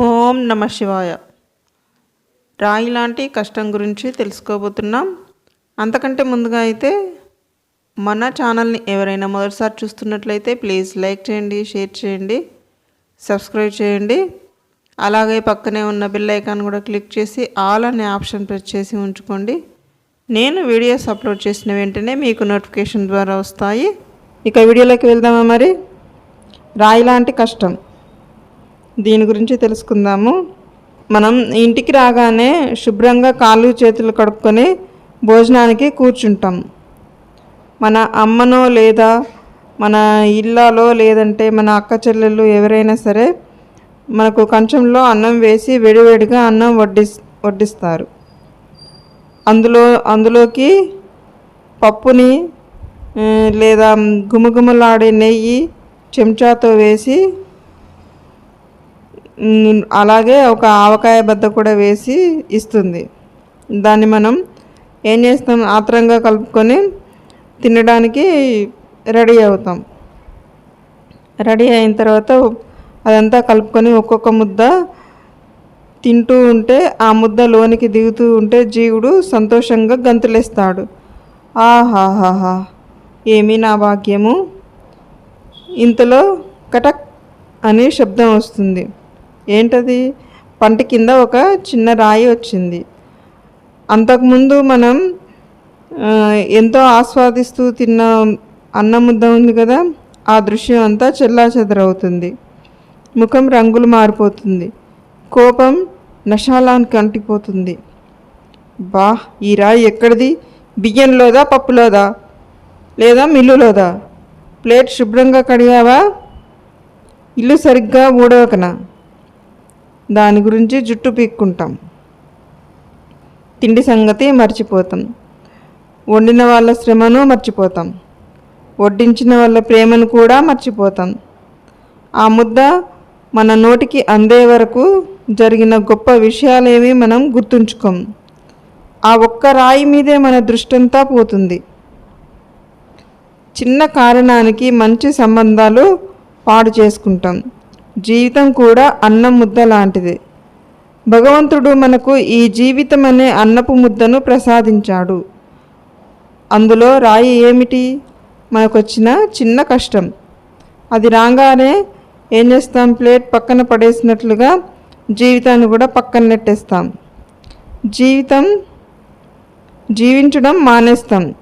ఓం నమ శివాయ. రాయి లాంటి కష్టం గురించి తెలుసుకోబోతున్నాం. అంతకంటే ముందుగా అయితే మన ఛానల్ని ఎవరైనా మొదటిసారి చూస్తున్నట్లయితే ప్లీజ్ లైక్ చేయండి షేర్ చేయండి సబ్స్క్రైబ్ చేయండి. అలాగే పక్కనే ఉన్న బిల్ ఐకాన్ కూడా క్లిక్ చేసి ఆల్ అనే ఆప్షన్ ప్రెస్ చేసి ఉంచుకోండి. నేను వీడియోస్ అప్లోడ్ చేసిన వెంటనే మీకు నోటిఫికేషన్ ద్వారా వస్తాయి. ఇక వీడియోలోకి వెళ్దామా మరి? రాయి లాంటి కష్టం. దీని గురించి తెలుసుకుందాము. మనం ఇంటికి రాగానే శుభ్రంగా కాళ్ళు చేతులు కడుక్కొని భోజనానికి కూర్చుంటాం. మన అమ్మనో లేదా మన ఇళ్ళలో లేదంటే మన అక్క చెల్లెళ్ళు ఎవరైనా సరే మనకు కంచంలో అన్నం వేసి వేడివేడిగా అన్నం వడ్డి వడ్డిస్తారు. అందులో అందులోకి పప్పుని లేదా గుమగుమలాడే నెయ్యి చెంచాతో వేసి అలాగే ఒక ఆవకాయ బద్ద కూడా వేసి ఇస్తుంది. దాన్ని మనం ఏం చేస్తాం? ఆత్రంగా కలుపుకొని తినడానికి రెడీ అవుతాం. రెడీ అయిన తర్వాత అదంతా కలుపుకొని ఒక్కొక్క ముద్ద తింటూ ఉంటే ఆ ముద్ద లోనికి దిగుతూ ఉంటే జీవుడు సంతోషంగా గంతులేస్తాడు. ఆహాహాహా! ఏమీ నా భాగ్యము? ఇంతలో కటక్ అనే శబ్దం వస్తుంది. ఏంటది? పంట కింద ఒక చిన్న రాయి వచ్చింది. అంతకుముందు మనం ఎంతో ఆస్వాదిస్తూ తిన్న అన్నం ముద్ద ఉంది కదా ఆ దృశ్యం అంతా చెల్లా చెదరవుతుంది ముఖం రంగులు మారిపోతుంది. కోపం నషాలానికి అంటిపోతుంది. బా ఈ రాయి ఎక్కడిది? బియ్యంలోదా పప్పులోదా? లేదా మిల్లులోదా? ప్లేట్ శుభ్రంగా కడిగావా? ఇల్లు సరిగ్గా ఊడవకనా? దాని గురించి జుట్టు పీక్కుంటాం. తిండి సంగతి మర్చిపోతాం. వండిన వాళ్ళ శ్రమను మర్చిపోతాం. వడ్డించిన వాళ్ళ ప్రేమను కూడా మర్చిపోతాం. ఆ ముద్ద మన నోటికి అందే వరకు జరిగిన గొప్ప విషయాలేమీ మనం గుర్తుంచుకోం. ఆ ఒక్క రాయి మీదే మన దృష్టంతా పోతుంది. చిన్న కారణానికి మంచి సంబంధాలు పాడు చేసుకుంటాం. జీవితం కూడా అన్నం ముద్ద లాంటిది. భగవంతుడు మనకు ఈ జీవితం అనే అన్నపు ముద్దను ప్రసాదించాడు. అందులో రాయి ఏమిటి? మనకొచ్చిన చిన్న కష్టం. అది రాగానే ఏం చేస్తాం? ప్లేట్ పక్కన పడేసినట్లుగా జీవితాన్ని కూడా పక్కన నెట్టేస్తాం. జీవితం జీవించడం మానేస్తాం.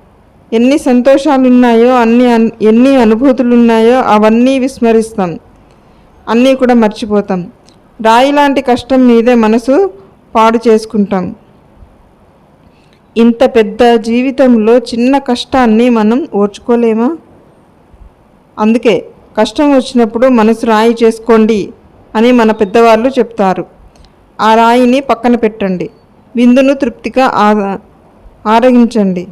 ఎన్ని సంతోషాలు ఉన్నాయో అన్ని ఎన్ని అనుభూతులు ఉన్నాయో అవన్నీ విస్మరిస్తాం. అన్నీ కూడా మర్చిపోతాం. రాయి లాంటి కష్టం మీదే మనసు పాడు చేసుకుంటాం. ఇంత పెద్ద జీవితంలో చిన్న కష్టాన్ని మనం ఓర్చుకోలేమా? అందుకే కష్టం వచ్చినప్పుడు మనసు రాయి చేసుకోండి అని మన పెద్దవాళ్ళు చెప్తారు. ఆ రాయిని పక్కన పెట్టండి. విందును తృప్తిగా ఆ- ఆరగించండి.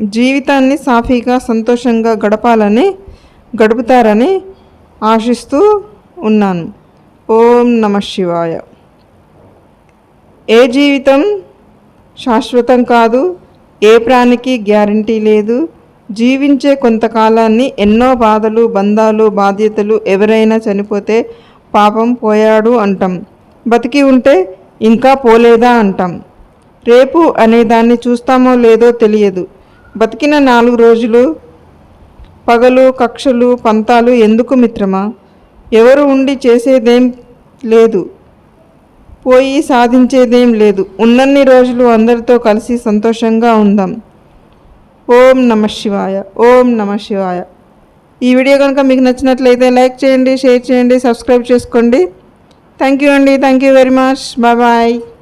జీవితాన్ని సాఫీగా సంతోషంగా గడపాలని గడుపుతారని ఆశిస్తూ ఉన్నాను. ఓం నమ శివాయ. ఏ జీవితం శాశ్వతం కాదు ఏ ప్రాణికి గ్యారంటీ లేదు జీవించే కొంతకాలాన్ని ఎన్నో బాధలు బంధాలు బాధ్యతలు ఎవరైనా చనిపోతే పాపం పోయాడు అంటాం. బతికి ఉంటే ఇంకా పోలేదా అంటాం. రేపు అనే దాన్ని చూస్తామో లేదో తెలియదు. బతికిన నాలుగు రోజులు పగలు కక్షలు పంతాలు ఎందుకు మిత్రమా? ఎవరు ఉండి చేసేదేం లేదు పోయి సాధించేదేం లేదు. ఉన్నన్ని రోజులు అందరితో కలిసి సంతోషంగా ఉందాం. ఓం నమ శివాయ ఓం నమ శివాయ. ఈ వీడియో కనుక మీకు నచ్చినట్లయితే లైక్ చేయండి షేర్ చేయండి సబ్స్క్రైబ్ చేసుకోండి. థ్యాంక్ యూ అండి thank you very much. Bye.